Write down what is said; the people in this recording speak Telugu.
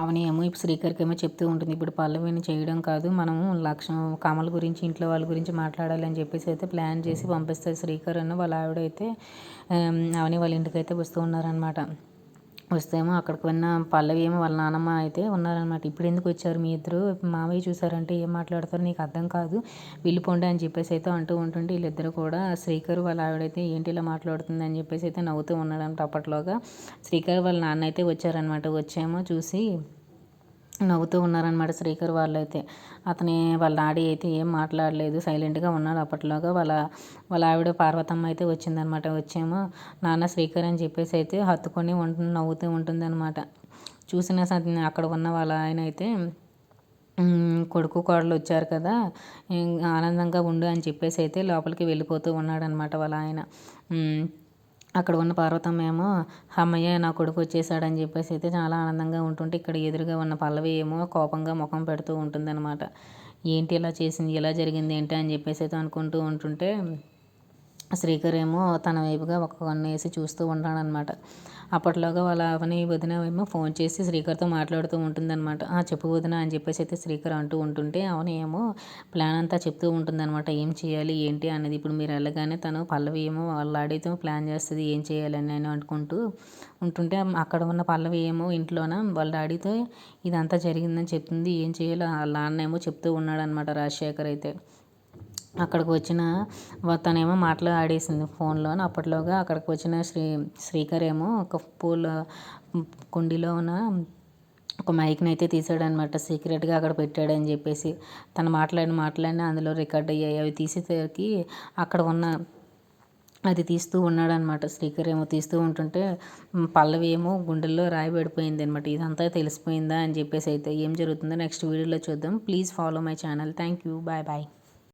అవనేమో ఇప్పుడు శ్రీకర్కి ఏమో చెప్తూ ఉంటుంది. ఇప్పుడు పల్లవిని చేయడం కాదు మనము లక్ష్యం కమల గురించి ఇంట్లో వాళ్ళ గురించి మాట్లాడాలి అని చెప్పేసి అయితే ప్లాన్ చేసి పంపిస్తారు. శ్రీకర్ అన్న వాళ్ళ ఆవిడైతే అవని వాళ్ళ ఇంటికి అయితే వస్తూ ఉన్నారనమాట వస్తేమో అక్కడికి ఉన్న పల్లవి ఏమో వాళ్ళ నాన్నమ్మ అయితే ఉన్నారనమాట ఇప్పుడు ఎందుకు వచ్చారు మీ ఇద్దరు? మామయ్య చూసారంటే ఏం మాట్లాడతారు నీకు అర్థం కాదు. వెళ్ళిపోండి అని చెప్పేసి అయితే అంటూ ఉంటుంటే వీళ్ళిద్దరు కూడా శ్రీకర్ వాళ్ళ ఆవిడైతే ఏంటి ఇలా మాట్లాడుతుంది అని చెప్పేసి అయితే నవ్వుతూ ఉన్నాడంట అప్పట్లోగా. శ్రీకర్ వాళ్ళ నాన్న అయితే వచ్చారనమాట వచ్చేమో చూసి నవ్వుతూ ఉన్నారనమాట శ్రీకర్ వాళ్ళైతే. అతని వాళ్ళ డాడీ అయితే ఏం మాట్లాడలేదు సైలెంట్గా ఉన్నాడు అప్పట్లోగా. వాళ్ళ వాళ్ళ ఆవిడ పార్వతమ్మ అయితే వచ్చిందనమాట వచ్చేమో నాన్న శ్రీకర్ అని చెప్పేసి అయితే హత్తుకొని ఉంటుంది నవ్వుతూ ఉంటుంది అనమాట చూసిన అక్కడ ఉన్న వాళ్ళ ఆయన అయితే కొడుకు కోడలు వచ్చారు కదా ఆనందంగా ఉండు అని చెప్పేసి అయితే లోపలికి వెళ్ళిపోతూ ఉన్నాడనమాట వాళ్ళ ఆయన. అక్కడ ఉన్న పార్వతమ్మ ఏమో అమ్మయ్య నా కొడుకు వచ్చేసాడని చెప్పేసి అయితే చాలా ఆనందంగా ఉంటుంటే ఇక్కడ ఎదురుగా ఉన్న పల్లవి ఏమో కోపంగా ముఖం పెడుతూ ఉంటుందన్నమాట. ఏంటి ఇలా చేసింది? ఇలా జరిగింది? ఏంటి? అని చెప్పేసి అయితే అనుకుంటూ ఉంటుంటే శ్రీకర్ ఏమో తన వైపుగా ఒక కన్ను వేసి చూస్తూ ఉంటాడనమాట. అప్పట్లోగా వాళ్ళ అవని వదిన ఏమో ఫోన్ చేసి శ్రీకర్తో మాట్లాడుతూ ఉంటుందన్నమాట చెప్పు వదిన అని చెప్పేసి అయితే శ్రీకర్ అంటూ ఉంటుంటే అవని ఏమో ప్లాన్ అంతా చెప్తూ ఉంటుందన్నమాట ఏం చేయాలి? ఏంటి? అనేది ఇప్పుడు మీరు వెళ్ళగానే తను పల్లవి ఏమో వాళ్ళు ఆడితో ప్లాన్ చేస్తుంది ఏం చేయాలని నేను అనుకుంటూ ఉంటుంటే అక్కడ ఉన్న పల్లవి ఏమో ఇంట్లోన? వాళ్ళ డాడీతో ఇదంతా జరిగిందని చెప్తుంది ఏం చేయాలో? వాళ్ళ నాన్న ఏమో చెప్తూ ఉన్నాడనమాట రాజశేఖర్ అయితే. అక్కడికి వచ్చిన తనేమో మాటలు ఆడేసింది ఫోన్లో. అప్పట్లోగా అక్కడికి వచ్చిన శ్రీ శ్రీకర్ ఏమో ఒక పూల కుండీలో ఉన్న ఒక మైక్ని అయితే తీసాడనమాట సీక్రెట్గా అక్కడ పెట్టాడని చెప్పేసి తను మాట్లాడిన మాటలన్నీ అందులో రికార్డ్ అయ్యాయి. అవి తీసేసరికి అక్కడ ఉన్న అది తీస్తూ ఉన్నాడనమాట. శ్రీకర్ ఏమో తీస్తూ ఉంటుంటే పల్లవి ఏమో గుండెల్లో రాయబడిపోయింది అనమాట ఇదంతా తెలిసిపోయిందా అని చెప్పేసి అయితే ఏం జరుగుతుందో నెక్స్ట్ వీడియోలో చూద్దాం. Please follow my channel. Thank you. Bye bye.